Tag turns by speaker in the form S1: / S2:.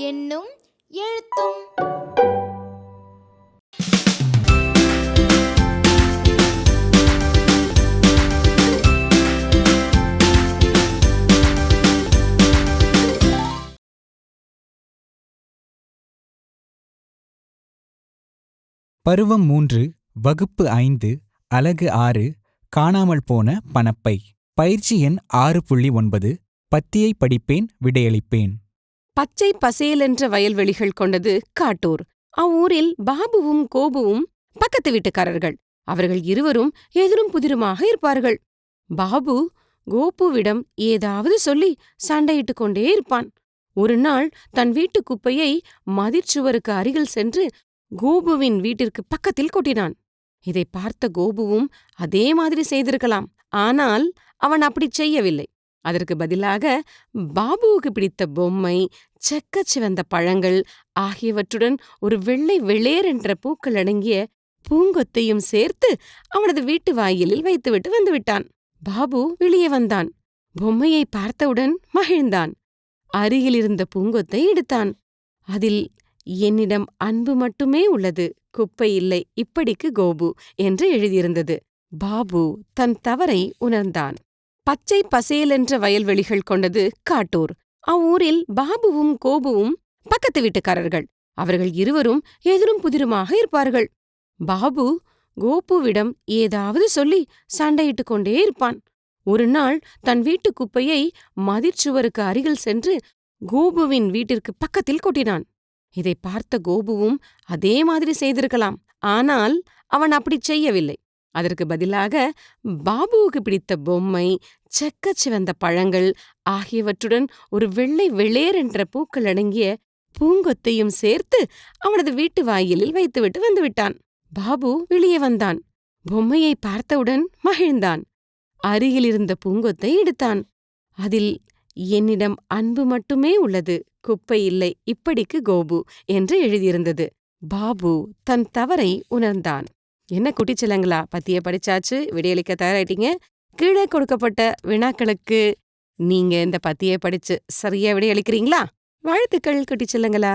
S1: என்னும் எழுத்தும்
S2: பருவம் மூன்று வகுப்பு ஐந்து அலகு ஆறு காணாமல் போன பணப்பை. பயிற்சி எண் ஆறு புள்ளி ஒன்பது பத்தியை படிப்பேன் விடையளிப்பேன்.
S3: பச்சை பசேலென்ற வயல்வெளிகள் கொண்டது காட்டூர். அவ்வூரில் பாபுவும் கோபுவும் பக்கத்து வீட்டுக்காரர்கள். அவர்கள் இருவரும் எதிரும் புதிருமாக இருப்பார்கள். பாபு கோபுவிடம் ஏதாவது சொல்லி சண்டையிட்டுக் கொண்டே இருப்பான். ஒரு நாள் தன் வீட்டு குப்பையை மதிர்ச்சுவருக்கு அருகில் சென்று கோபுவின் வீட்டிற்கு பக்கத்தில் கொட்டினான். இதை பார்த்த கோபுவும் அதே மாதிரி செய்திருக்கலாம். ஆனால் அவன் அப்படிச் செய்யவில்லை. அதற்கு பதிலாக பாபுவுக்கு பிடித்த பொம்மை செக்கச் சிவந்த பழங்கள் ஆகியவற்றுடன் ஒரு வெள்ளை வெளேரென்ற பூக்கள் அடங்கிய பூங்கொத்தையும் சேர்த்து அவனது வீட்டு வாயிலில் வைத்துவிட்டு வந்துவிட்டான். பாபு வெளியே வந்தான். பொம்மையை பார்த்தவுடன் மகிழ்ந்தான். அருகிலிருந்த பூங்கொத்தை எடுத்தான். அதில் என்னிடம் அன்பு மட்டுமே உள்ளது குப்பை இல்லை இப்படிக்கு கோபு என்று எழுதியிருந்தது. பாபு தன் தவறை உணர்ந்தான். பச்சை பசேலென்ற வயல்வெளிகள் கொண்டது காட்டூர். அவ்வூரில் பாபுவும் கோபுவும் பக்கத்து வீட்டுக்காரர்கள். அவர்கள் இருவரும் எதிரும் புதிருமாக இருப்பார்கள். பாபு கோபுவிடம் ஏதாவது சொல்லி சண்டையிட்டுக் கொண்டே இருப்பான். ஒரு நாள் தன் வீட்டு குப்பையை மதிர்ச்சுவருக்கு அருகில் சென்று கோபுவின் வீட்டிற்கு பக்கத்தில் கொட்டினான். இதை பார்த்த கோபுவும் அதே மாதிரி செய்திருக்கலாம். ஆனால் அவன் அப்படிச் செய்யவில்லை. அதற்கு பதிலாக பாபுவுக்கு பிடித்த பொம்மை செக்கச் சிவந்த பழங்கள் ஆகியவற்றுடன் ஒரு வெள்ளை வெளேரென்ற பூக்கள் அடங்கிய பூங்கொத்தையும் சேர்த்து அவனது வீட்டு வாயிலில் வைத்துவிட்டு வந்துவிட்டான். பாபு வெளியே வந்தான். பொம்மையை பார்த்தவுடன் மகிழ்ந்தான். அருகிலிருந்த பூங்கொத்தை எடுத்தான். அதில் என்னிடம் அன்பு மட்டுமே உள்ளது குப்பை இல்லை இப்படிக்கு கோபு என்று எழுதியிருந்தது. பாபு தன் தவறை உணர்ந்தான். என்ன குட்டிச்சலங்களா பத்திய படிச்சாச்சு விடையளிக்க தயாராயிட்டீங்க. கீழே கொடுக்கப்பட்ட வினாக்களுக்கு நீங்க இந்த பத்தியை படிச்சு சரியா விடையளிக்கிறீங்களா? வாழ்த்துக்கள் குட்டிச்சலங்களா